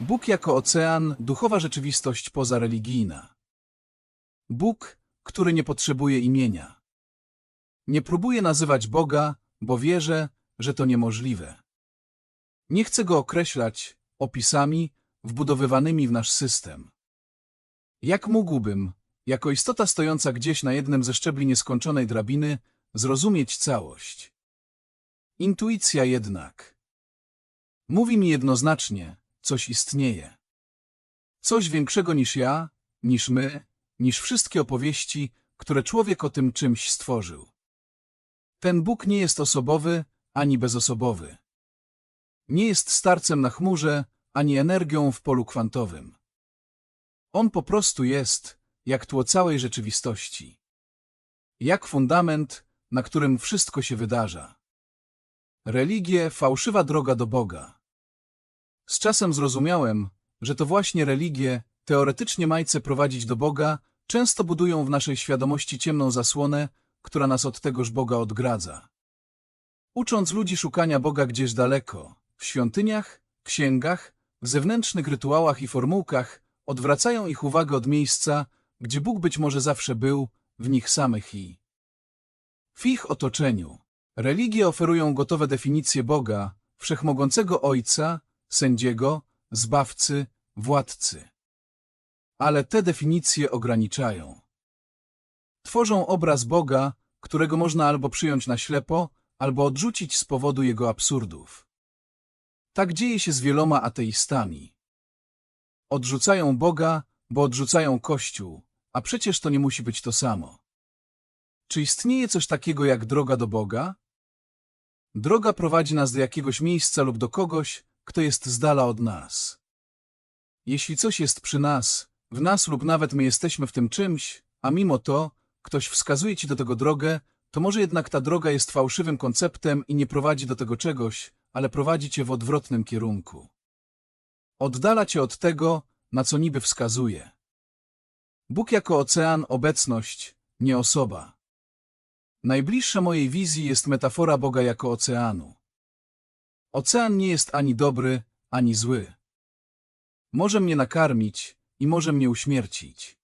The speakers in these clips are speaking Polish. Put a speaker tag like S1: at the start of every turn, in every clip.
S1: Bóg jako ocean, duchowa rzeczywistość pozareligijna. Bóg, który nie potrzebuje imienia. Nie próbuję nazywać Boga, bo wierzę, że to niemożliwe. Nie chcę go określać opisami wbudowywanymi w nasz system. Jak mógłbym, jako istota stojąca gdzieś na jednym ze szczebli nieskończonej drabiny, zrozumieć całość? Intuicja jednak. Mówi mi jednoznacznie, coś istnieje. Coś większego niż ja, niż my, niż wszystkie opowieści, które człowiek o tym czymś stworzył. Ten Bóg nie jest osobowy, ani bezosobowy. Nie jest starcem na chmurze, ani energią w polu kwantowym. On po prostu jest, jak tło całej rzeczywistości. Jak fundament, na którym wszystko się wydarza. Religie, fałszywa droga do Boga. Z czasem zrozumiałem, że to właśnie religie, teoretycznie majce prowadzić do Boga, często budują w naszej świadomości ciemną zasłonę, która nas od tegoż Boga odgradza. Ucząc ludzi szukania Boga gdzieś daleko, w świątyniach, księgach, w zewnętrznych rytuałach i formułkach, odwracają ich uwagę od miejsca, gdzie Bóg być może zawsze był, w nich samych i w ich otoczeniu. Religie oferują gotowe definicje Boga, wszechmogącego Ojca, sędziego, zbawcy, władcy. Ale te definicje ograniczają. Tworzą obraz Boga, którego można albo przyjąć na ślepo, albo odrzucić z powodu jego absurdów. Tak dzieje się z wieloma ateistami. Odrzucają Boga, bo odrzucają Kościół, a przecież to nie musi być to samo. Czy istnieje coś takiego jak droga do Boga? Droga prowadzi nas do jakiegoś miejsca lub do kogoś, kto jest z dala od nas. Jeśli coś jest przy nas, w nas lub nawet my jesteśmy w tym czymś, a mimo to ktoś wskazuje ci do tego drogę, to może jednak ta droga jest fałszywym konceptem i nie prowadzi do tego czegoś, ale prowadzi cię w odwrotnym kierunku. Oddala cię od tego, na co niby wskazuje. Bóg jako ocean, obecność, nie osoba. Najbliższa mojej wizji jest metafora Boga jako oceanu. Ocean nie jest ani dobry, ani zły. Może mnie nakarmić i może mnie uśmiercić.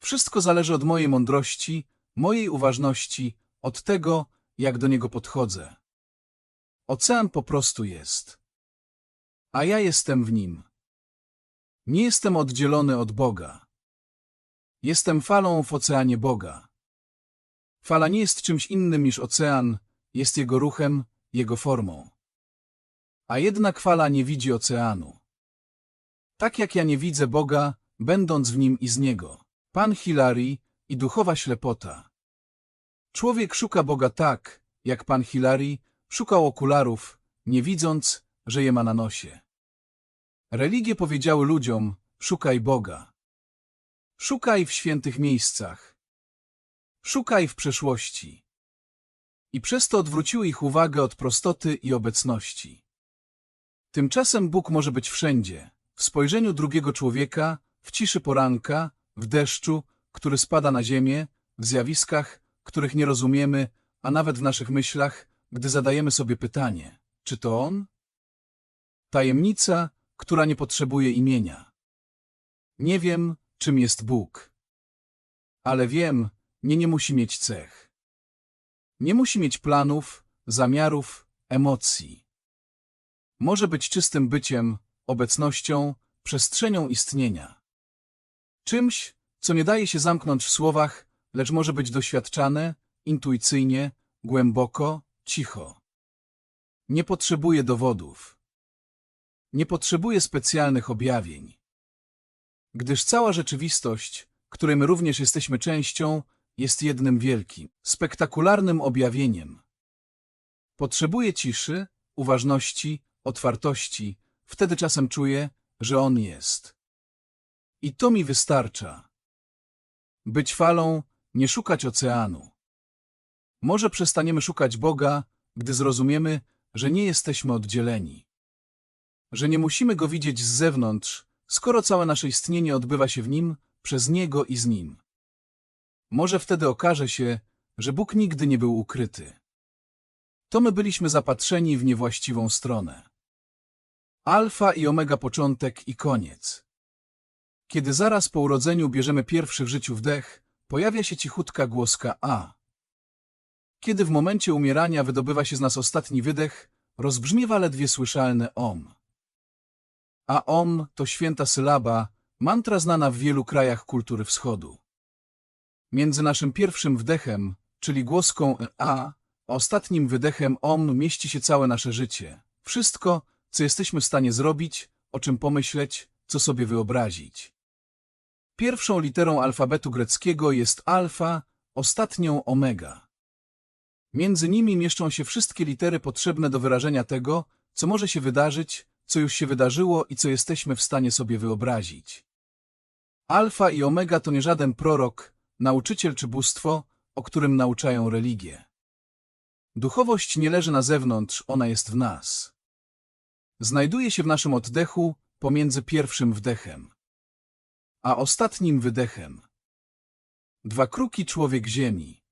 S1: Wszystko zależy od mojej mądrości, mojej uważności, od tego, jak do niego podchodzę. Ocean po prostu jest. A ja jestem w nim. Nie jestem oddzielony od Boga. Jestem falą w oceanie Boga. Fala nie jest czymś innym niż ocean, jest jego ruchem, jego formą. A jednak fala nie widzi oceanu. Tak jak ja nie widzę Boga, będąc w nim i z Niego. Pan Hilary i duchowa ślepota. Człowiek szuka Boga tak, jak pan Hilary szukał okularów, nie widząc, że je ma na nosie. Religie powiedziały ludziom, szukaj Boga. Szukaj w świętych miejscach. Szukaj w przeszłości. I przez to odwróciły ich uwagę od prostoty i obecności. Tymczasem Bóg może być wszędzie, w spojrzeniu drugiego człowieka, w ciszy poranka, w deszczu, który spada na ziemię, w zjawiskach, których nie rozumiemy, a nawet w naszych myślach, gdy zadajemy sobie pytanie, czy to On? Tajemnica, która nie potrzebuje imienia. Nie wiem, czym jest Bóg. Ale wiem, nie nie musi mieć cech. Nie musi mieć planów, zamiarów, emocji. Może być czystym byciem, obecnością, przestrzenią istnienia. Czymś, co nie daje się zamknąć w słowach, lecz może być doświadczane, intuicyjnie, głęboko, cicho. Nie potrzebuje dowodów. Nie potrzebuje specjalnych objawień. Gdyż cała rzeczywistość, której my również jesteśmy częścią, jest jednym wielkim, spektakularnym objawieniem. Potrzebuje ciszy, uważności, otwartości, wtedy czasem czuję, że On jest. I to mi wystarcza. Być falą, nie szukać oceanu. Może przestaniemy szukać Boga, gdy zrozumiemy, że nie jesteśmy oddzieleni. Że nie musimy Go widzieć z zewnątrz, skoro całe nasze istnienie odbywa się w Nim, przez Niego i z Nim. Może wtedy okaże się, że Bóg nigdy nie był ukryty. To my byliśmy zapatrzeni w niewłaściwą stronę. Alfa i omega początek i koniec. Kiedy zaraz po urodzeniu bierzemy pierwszy w życiu wdech, pojawia się cichutka głoska A. Kiedy w momencie umierania wydobywa się z nas ostatni wydech, rozbrzmiewa ledwie słyszalne OM. A OM to święta sylaba, mantra znana w wielu krajach kultury wschodu. Między naszym pierwszym wdechem, czyli głoską A, a ostatnim wydechem OM mieści się całe nasze życie. Wszystko, co jesteśmy w stanie zrobić, o czym pomyśleć, co sobie wyobrazić. Pierwszą literą alfabetu greckiego jest alfa, ostatnią omega. Między nimi mieszczą się wszystkie litery potrzebne do wyrażenia tego, co może się wydarzyć, co już się wydarzyło i co jesteśmy w stanie sobie wyobrazić. Alfa i omega to nie żaden prorok, nauczyciel czy bóstwo, o którym nauczają religie. Duchowość nie leży na zewnątrz, ona jest w nas. Znajduje się w naszym oddechu pomiędzy pierwszym wdechem a ostatnim wydechem. Dwa kruki człowiek ziemi.